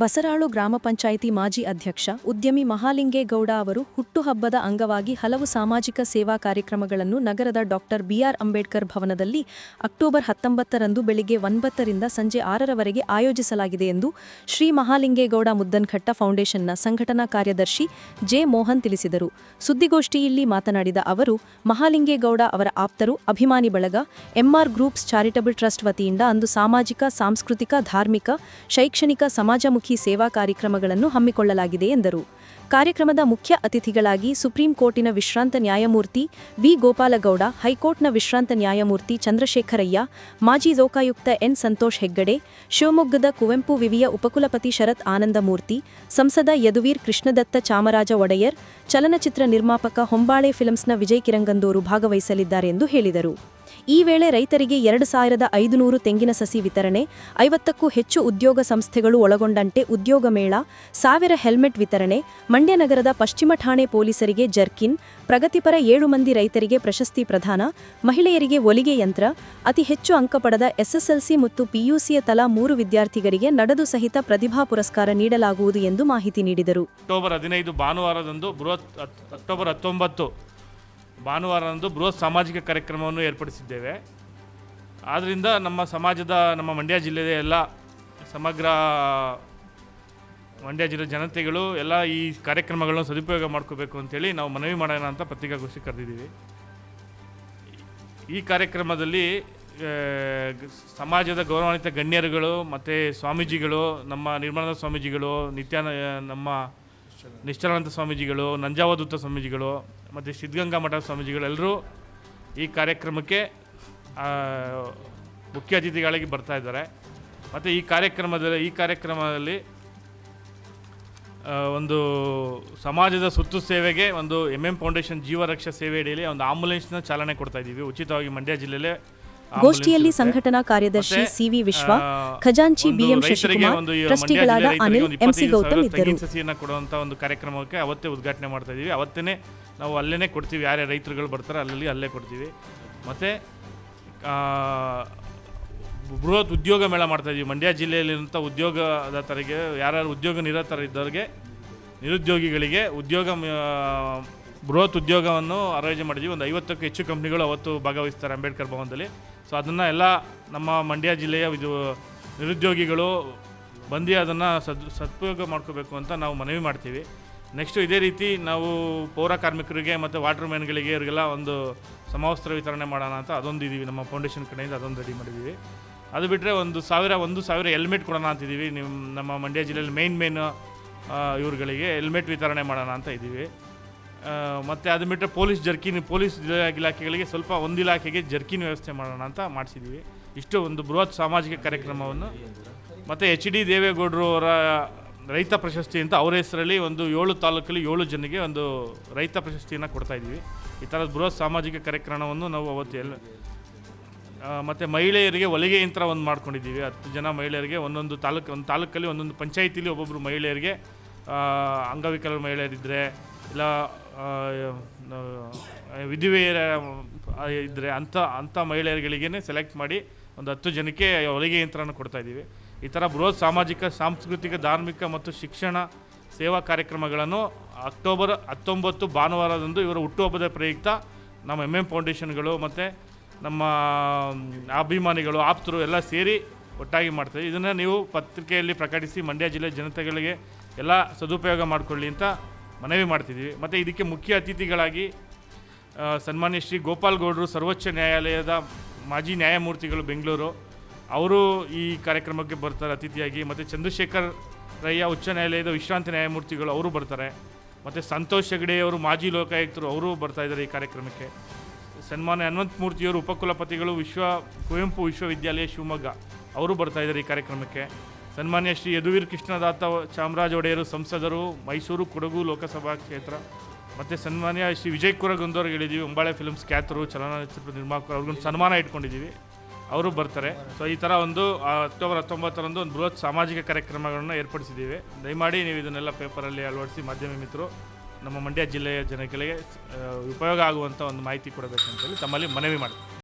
ಬಸರಾಳು ಗ್ರಾಮ ಪಂಚಾಯಿತಿ ಮಾಜಿ ಅಧ್ಯಕ್ಷ ಉದ್ಯಮಿ ಮಹಾಲಿಂಗೇಗೌಡ ಅವರು ಹುಟ್ಟುಹಬ್ಬದ ಅಂಗವಾಗಿ ಹಲವು ಸಾಮಾಜಿಕ ಸೇವಾ ಕಾರ್ಯಕ್ರಮಗಳನ್ನು ನಗರದ ಡಾಕ್ಟರ್ ಬಿಆರ್ ಅಂಬೇಡ್ಕರ್ ಭವನದಲ್ಲಿ ಅಕ್ಟೋಬರ್ ಹತ್ತೊಂಬತ್ತರಂದು ಬೆಳಿಗ್ಗೆ ಒಂಬತ್ತರಿಂದ ಸಂಜೆ ಆರರವರೆಗೆ ಆಯೋಜಿಸಲಾಗಿದೆ ಎಂದು ಶ್ರೀ ಮಹಾಲಿಂಗೇಗೌಡ ಮುದ್ದನ್ಘಟ್ಟ ಫೌಂಡೇಶನ್ನ ಸಂಘಟನಾ ಕಾರ್ಯದರ್ಶಿ ಜೆ ಮೋಹನ್ ತಿಳಿಸಿದರು. ಸುದ್ದಿಗೋಷ್ಠಿಯಲ್ಲಿ ಮಾತನಾಡಿದ ಅವರು, ಮಹಾಲಿಂಗೇಗೌಡ ಅವರ ಆಪ್ತರು, ಅಭಿಮಾನಿ ಬಳಗ, ಎಂಆರ್ ಗ್ರೂಪ್ಸ್ ಚಾರಿಟಬಲ್ ಟ್ರಸ್ಟ್ ವತಿಯಿಂದ ಅಂದು ಸಾಮಾಜಿಕ, ಸಾಂಸ್ಕೃತಿಕ, ಧಾರ್ಮಿಕ, ಶೈಕ್ಷಣಿಕ, ಸಮಾಜಮುಖಿ ಸೇವಾ ಕಾರ್ಯಕ್ರಮಗಳನ್ನು ಹಮ್ಮಿಕೊಳ್ಳಲಾಗಿದೆ ಎಂದರು. ಕಾರ್ಯಕ್ರಮದ ಮುಖ್ಯ ಅತಿಥಿಗಳಾಗಿ ಸುಪ್ರೀಂ ಕೋರ್ಟಿನ ವಿಶ್ರಾಂತ ನ್ಯಾಯಮೂರ್ತಿ ವಿ. ಗೋಪಾಲಗೌಡ, ಹೈಕೋರ್ಟ್ನ ವಿಶ್ರಾಂತ ನ್ಯಾಯಮೂರ್ತಿ ಚಂದ್ರಶೇಖರಯ್ಯ, ಮಾಜಿ ಲೋಕಾಯುಕ್ತ ಎನ್. ಸಂತೋಷ್ ಹೆಗ್ಗಡೆ, ಶಿವಮೊಗ್ಗದ ಕುವೆಂಪು ವಿವಿಯ ಉಪಕುಲಪತಿ ಶರತ್ ಆನಂದಮೂರ್ತಿ, ಸಂಸದ ಯದುವೀರ್ ಕೃಷ್ಣದತ್ತ ಚಾಮರಾಜ ಒಡೆಯರ್, ಚಲನಚಿತ್ರ ನಿರ್ಮಾಪಕ ಹೊಂಬಾಳೆ ಫಿಲ್ಮ್ಸ್ನ ವಿಜಯ್ ಕಿರಂಗಂದೂರು ಭಾಗವಹಿಸಲಿದ್ದಾರೆ ಎಂದು ಹೇಳಿದರು. ಈ ವೇಳೆ ರೈತರಿಗೆ ಎರಡು ಸಾವಿರದ ಐದುನೂರು ತೆಂಗಿನ ಸಸಿ ವಿತರಣೆ, ಐವತ್ತಕ್ಕೂ ಹೆಚ್ಚು ಉದ್ಯೋಗ ಸಂಸ್ಥೆಗಳು ಒಳಗೊಂಡಂತೆ ಉದ್ಯೋಗ ಮೇಳ, ಸಾವಿರ ಹೆಲ್ಮೆಟ್ ವಿತರಣೆ, ಮಂಡ್ಯ ನಗರದ ಪಶ್ಚಿಮ ಠಾಣೆ ಪೊಲೀಸರಿಗೆ ಜರ್ಕಿನ್, ಪ್ರಗತಿಪರ ಏಳು ಮಂದಿ ರೈತರಿಗೆ ಪ್ರಶಸ್ತಿ ಪ್ರದಾನ, ಮಹಿಳೆಯರಿಗೆ ಒಲಿಗೆ ಯಂತ್ರ, ಅತಿ ಹೆಚ್ಚು ಅಂಕ ಪಡೆದ ಎಸ್ಎಸ್ಎಲ್ಸಿ ಮತ್ತು ಪಿಯುಸಿಯ ತಲಾ ಮೂರು ವಿದ್ಯಾರ್ಥಿಗಳಿಗೆ ನಡೆದು ಸಹಿತ ಪ್ರತಿಭಾ ಪುರಸ್ಕಾರ ನೀಡಲಾಗುವುದು ಎಂದು ಮಾಹಿತಿ ನೀಡಿದರು. ಅಕ್ಟೋಬರ್ ಹದಿನೈದು ಭಾನುವಾರದಂದು ಬೃಹತ್, ಅಕ್ಟೋಬರ್ ಹತ್ತೊಂಬತ್ತು ಭಾನುವಾರದಂದು ಬೃಹತ್ ಸಾಮಾಜಿಕ ಕಾರ್ಯಕ್ರಮವನ್ನು ಏರ್ಪಡಿಸಿದ್ದೇವೆ. ಆದ್ದರಿಂದ ನಮ್ಮ ಸಮಾಜದ, ನಮ್ಮ ಮಂಡ್ಯ ಜಿಲ್ಲೆಯ ಎಲ್ಲ ಸಮಗ್ರ ಮಂಡ್ಯ ಜಿಲ್ಲೆ ಜನತೆಗಳು ಎಲ್ಲ ಈ ಕಾರ್ಯಕ್ರಮಗಳನ್ನು ಸದುಪಯೋಗ ಮಾಡ್ಕೋಬೇಕು ಅಂತೇಳಿ ನಾವು ಮನವಿ ಮಾಡೋಣ ಅಂತ ಪತ್ರಿಕಾಗೋಷ್ಠಿ ಕರೆದಿದ್ದೀವಿ. ಈ ಕಾರ್ಯಕ್ರಮದಲ್ಲಿ ಸಮಾಜದ ಗೌರವಾನ್ವಿತ ಗಣ್ಯರುಗಳು ಮತ್ತು ಸ್ವಾಮೀಜಿಗಳು, ನಮ್ಮ ನಿರ್ಮಲ ಸ್ವಾಮೀಜಿಗಳು, ನಿತ್ಯಾನ, ನಮ್ಮ ನಿಶ್ಚಲಾನಂದ ಸ್ವಾಮೀಜಿಗಳು ನಂಜಾವಧೂತ ಸ್ವಾಮೀಜಿಗಳು, ಮತ್ತು ಸಿದ್ಧಗಂಗಾ ಮಠ ಸ್ವಾಮೀಜಿಗಳೆಲ್ಲರೂ ಈ ಕಾರ್ಯಕ್ರಮಕ್ಕೆ ಮುಖ್ಯ ಅತಿಥಿಗಳಾಗಿ ಬರ್ತಾ ಇದ್ದಾರೆ. ಮತ್ತು ಈ ಕಾರ್ಯಕ್ರಮದಲ್ಲಿ ಈ ಕಾರ್ಯಕ್ರಮದಲ್ಲಿ ಒಂದು ಸಮಾಜದ ಸುತ್ತು ಸೇವೆಗೆ ಒಂದು ಎಂ ಎಂ ಫೌಂಡೇಶನ್ ಜೀವರಕ್ಷಾ ಸೇವೆ ಅಡಿಯಲ್ಲಿ ಒಂದು ಆಂಬುಲೆನ್ಸ್ನ ಚಾಲನೆ ಕೊಡ್ತಾ ಇದ್ದೀವಿ. ಉಚಿತವಾಗಿ ಮಂಡ್ಯ ಜಿಲ್ಲೆಯಲ್ಲೇ ಗೋಷ್ಠಿಯಲ್ಲಿ ಸಂಘಟನಾ ಕಾರ್ಯದರ್ಶಿ ಸಿವಿ ವಿಶ್ವ ಖಜಾಂಚಿ ಬಿಎಂ ಶಶಿಕುಮಾರ್ ಟ್ರಸ್ಟಿಗಳಾದ ಅನಿಲ್ ಎಂಸಿ 25 ಗೌತಮ್ ಇದ್ದರು. ಕೊಡುವಂಥ ಒಂದು ಕಾರ್ಯಕ್ರಮಕ್ಕೆ ಅವತ್ತೇ ಉದ್ಘಾಟನೆ ಮಾಡ್ತಾ ಇದೀವಿ. ಅವತ್ತೇ ನಾವು ಅಲ್ಲೇ ಕೊಡ್ತೀವಿ. ಯಾರ್ಯಾರು ರೈತರುಗಳು ಬರ್ತಾರೆ ಅಲ್ಲಿ ಅಲ್ಲೇ ಕೊಡ್ತೀವಿ. ಮತ್ತೆ ಬೃಹತ್ ಉದ್ಯೋಗ ಮೇಳ ಮಾಡ್ತಾ ಇದೀವಿ. ಮಂಡ್ಯ ಜಿಲ್ಲೆಯಲ್ಲಿರುವಂಥ ಉದ್ಯೋಗದಾತರಿಗೆ ಯಾರ್ಯಾರು ಉದ್ಯೋಗ ನಿರತರ ಇದ್ದವ್ರಿಗೆ ನಿರುದ್ಯೋಗಿಗಳಿಗೆ ಉದ್ಯೋಗ ಬೃಹತ್ ಉದ್ಯೋಗವನ್ನು ಆಯೋಜನೆ ಮಾಡಿದ್ವಿ. ಒಂದು ಐವತ್ತಕ್ಕೂ ಹೆಚ್ಚು ಕಂಪ್ನಿಗಳು ಅವತ್ತು ಭಾಗವಹಿಸ್ತಾರೆ ಅಂಬೇಡ್ಕರ್ ಭವನದಲ್ಲಿ. ಸೊ ಅದನ್ನು ಎಲ್ಲ ನಮ್ಮ ಮಂಡ್ಯ ಜಿಲ್ಲೆಯ ಇದು ನಿರುದ್ಯೋಗಿಗಳು ಬಂದು ಅದನ್ನು ಸದ್, ಸದುಪಯೋಗ ಮಾಡ್ಕೋಬೇಕು ಅಂತ ನಾವು ಮನವಿ ಮಾಡ್ತೀವಿ. ನೆಕ್ಸ್ಟು ಇದೇ ರೀತಿ ನಾವು ಪೌರ ಕಾರ್ಮಿಕರಿಗೆ ಮತ್ತು ವಾಟರ್ ಮ್ಯಾನ್ಗಳಿಗೆ ಇವರಿಗೆಲ್ಲ ಒಂದು ಸಮವಸ್ತ್ರ ವಿತರಣೆ ಮಾಡೋಣ ಅಂತ ಅದೊಂದು ಇದೀವಿ. ನಮ್ಮ ಫೌಂಡೇಶನ್ ಕಡೆಯಿಂದ ಅದೊಂದು ರೆಡಿ ಮಾಡಿದ್ದೀವಿ ಅದು ಬಿಟ್ಟರೆ ಒಂದು ಸಾವಿರ ಒಂದು ಸಾವಿರ ಹೆಲ್ಮೆಟ್ ಕೊಡೋಣ ಅಂತಿದ್ದೀವಿ ನಿಮ್ಮ ನಮ್ಮ ಮಂಡ್ಯ ಜಿಲ್ಲೆಯಲ್ಲಿ ಮೇನ್ ಮೇನ್ ಇವ್ರುಗಳಿಗೆ ಹೆಲ್ಮೆಟ್ ವಿತರಣೆ ಮಾಡೋಣ ಅಂತ ಇದ್ದೀವಿ ಮತ್ತು ಅದು ಬಿಟ್ಟರೆ ಪೊಲೀಸ್ ಜರ್ಕಿನ್ ಪೊಲೀಸ್ ಇಲಾಖೆಗಳಿಗೆ ಸ್ವಲ್ಪ ಒಂದು ಇಲಾಖೆಗೆ ಜರ್ಕಿನ್ ವ್ಯವಸ್ಥೆ ಮಾಡೋಣ ಅಂತ ಮಾಡಿಸಿದ್ವಿ. ಇಷ್ಟು ಒಂದು ಬೃಹತ್ ಸಾಮಾಜಿಕ ಕಾರ್ಯಕ್ರಮವನ್ನು. ಮತ್ತು ಎಚ್ ಡಿ ದೇವೇಗೌಡರು ಅವರ ರೈತ ಪ್ರಶಸ್ತಿ ಅಂತ ಅವರ ಹೆಸರಲ್ಲಿ ಒಂದು ಏಳು ತಾಲೂಕಲ್ಲಿ ಏಳು ಜನರಿಗೆ ಒಂದು ರೈತ ಪ್ರಶಸ್ತಿಯನ್ನು ಕೊಡ್ತಾ ಇದ್ದೀವಿ ಈ ಥರದ ಬೃಹತ್ ಸಾಮಾಜಿಕ ಕಾರ್ಯಕ್ರಮವನ್ನು ನಾವು ಅವತ್ತು ಎಲ್ಲ ಮತ್ತು ಮಹಿಳೆಯರಿಗೆ ಹೊಲಿಗೆ ಯಂತ್ರ ಒಂದು ಮಾಡ್ಕೊಂಡಿದ್ದೀವಿ. ಹತ್ತು ಜನ ಮಹಿಳೆಯರಿಗೆ ಒಂದೊಂದು ತಾಲೂಕು, ಒಂದು ತಾಲೂಕಲ್ಲಿ ಒಂದೊಂದು ಪಂಚಾಯಿತಿಲಿ ಒಬ್ಬೊಬ್ಬರು ಮಹಿಳೆಯರಿಗೆ ಅಂಗವಿಕಲ ಮಹಿಳೆಯರಿದ್ದರೆ ಇಲ್ಲ ವಿಧಿವೆಯರ ಇದ್ದರೆ ಅಂಥ ಅಂಥ ಮಹಿಳೆಯರುಗಳಿಗೇ ಸೆಲೆಕ್ಟ್ ಮಾಡಿ ಒಂದು ಹತ್ತು ಜನಕ್ಕೆ ಹೊಲಿಗೆ ಯಂತ್ರವನ್ನು ಕೊಡ್ತಾ ಇದ್ದೀವಿ. ಈ ಥರ ಬೃಹತ್ ಸಾಮಾಜಿಕ, ಸಾಂಸ್ಕೃತಿಕ, ಧಾರ್ಮಿಕ ಮತ್ತು ಶಿಕ್ಷಣ ಸೇವಾ ಕಾರ್ಯಕ್ರಮಗಳನ್ನು ಅಕ್ಟೋಬರ್ ಹತ್ತೊಂಬತ್ತು ಭಾನುವಾರದಂದು ಇವರ ಹುಟ್ಟುಹಬ್ಬದ ಪ್ರಯುಕ್ತ ನಮ್ಮ ಎಂ ಎಂ ಫೌಂಡೇಶನ್ಗಳು ಮತ್ತು ನಮ್ಮ ಅಭಿಮಾನಿಗಳು, ಆಪ್ತರು ಎಲ್ಲ ಸೇರಿ ಒಟ್ಟಾಗಿ ಮಾಡ್ತಾರೆ ಇದನ್ನು ನೀವು ಪತ್ರಿಕೆಯಲ್ಲಿ ಪ್ರಕಟಿಸಿ ಮಂಡ್ಯ ಜಿಲ್ಲೆ ಜನತೆಗಳಿಗೆ ಎಲ್ಲ ಸದುಪಯೋಗ ಮಾಡಿಕೊಳ್ಳಿ ಅಂತ ಮನವಿ ಮಾಡ್ತಿದ್ದೀವಿ ಮತ್ತು ಇದಕ್ಕೆ ಮುಖ್ಯ ಅತಿಥಿಗಳಾಗಿ ಸನ್ಮಾನ್ಯ ಶ್ರೀ ಗೋಪಾಲ್ ಗೌಡರು, ಸರ್ವೋಚ್ಚ ನ್ಯಾಯಾಲಯದ ಮಾಜಿ ನ್ಯಾಯಮೂರ್ತಿಗಳು ಬೆಂಗಳೂರು. ಅವರು ಈ ಕಾರ್ಯಕ್ರಮಕ್ಕೆ ಬರ್ತಾರೆ ಅತಿಥಿಯಾಗಿ. ಮತ್ತು ಚಂದ್ರಶೇಖರ್ ರಯ್ಯ, ಉಚ್ಚ ನ್ಯಾಯಾಲಯದ ವಿಶ್ರಾಂತ ನ್ಯಾಯಮೂರ್ತಿಗಳು ಅವರು ಬರ್ತಾರೆ. ಮತ್ತು ಸಂತೋಷ್ ಹೆಗಡೆ ಅವರು ಮಾಜಿ ಲೋಕಾಯುಕ್ತರು ಅವರು ಬರ್ತಾ ಇದ್ದಾರೆ ಈ ಕಾರ್ಯಕ್ರಮಕ್ಕೆ. ಸನ್ಮಾನ್ಯ ಹನುಮಂತ ಮೂರ್ತಿಯವರು ಉಪಕುಲಪತಿಗಳು, ವಿಶ್ವ ಕುವೆಂಪು ವಿಶ್ವವಿದ್ಯಾಲಯ ಶಿವಮೊಗ್ಗ ಅವರು ಬರ್ತಾ ಇದ್ದಾರೆ ಈ ಕಾರ್ಯಕ್ರಮಕ್ಕೆ. ಸನ್ಮಾನ್ಯ ಶ್ರೀ ಯದುವೀರ್ ಕೃಷ್ಣದಾತ ಚಾಮರಾಜ ಒಡೆಯರು, ಸಂಸದರು, ಮೈಸೂರು ಕೊಡಗು ಲೋಕಸಭಾ ಕ್ಷೇತ್ರ, ಮತ್ತು ಸನ್ಮಾನ್ಯ ಶ್ರೀ ವಿಜಯ್ ಕುರಗುಂದವ್ರಿಗೆ ಹೇಳಿದ್ದೀವಿ ಉಂಬಾಳೆ ಫಿಲ್ಮ್ಸ್ ಖ್ಯಾತರು, ಚಲನಚಿತ್ರ ನಿರ್ಮಾಪಕರು ಅವ್ರಿಗೊಂದು ಸನ್ಮಾನ ಇಟ್ಕೊಂಡಿದ್ದೀವಿ. ಅವರು ಬರ್ತಾರೆ. ಸೊ ಈ ಥರ ಒಂದು ಅಕ್ಟೋಬರ್ ಹತ್ತೊಂಬತ್ತರಂದು ಒಂದು ಬೃಹತ್ ಸಾಮಾಜಿಕ ಕಾರ್ಯಕ್ರಮಗಳನ್ನು ಏರ್ಪಡಿಸಿದ್ದೀವಿ. ದಯಮಾಡಿ ನೀವು ಇದನ್ನೆಲ್ಲ ಪೇಪರಲ್ಲಿ ಅಳವಡಿಸಿ ಮಾಧ್ಯಮ ಮಿತ್ರರು, ನಮ್ಮ ಮಂಡ್ಯ ಜಿಲ್ಲೆಯ ಜನಗಳಿಗೆ ಉಪಯೋಗ ಆಗುವಂಥ ಒಂದು ಮಾಹಿತಿ ಕೊಡಬೇಕಂತೇಳಿ ತಮ್ಮಲ್ಲಿ ಮನವಿ ಮಾಡ್ತೀನಿ.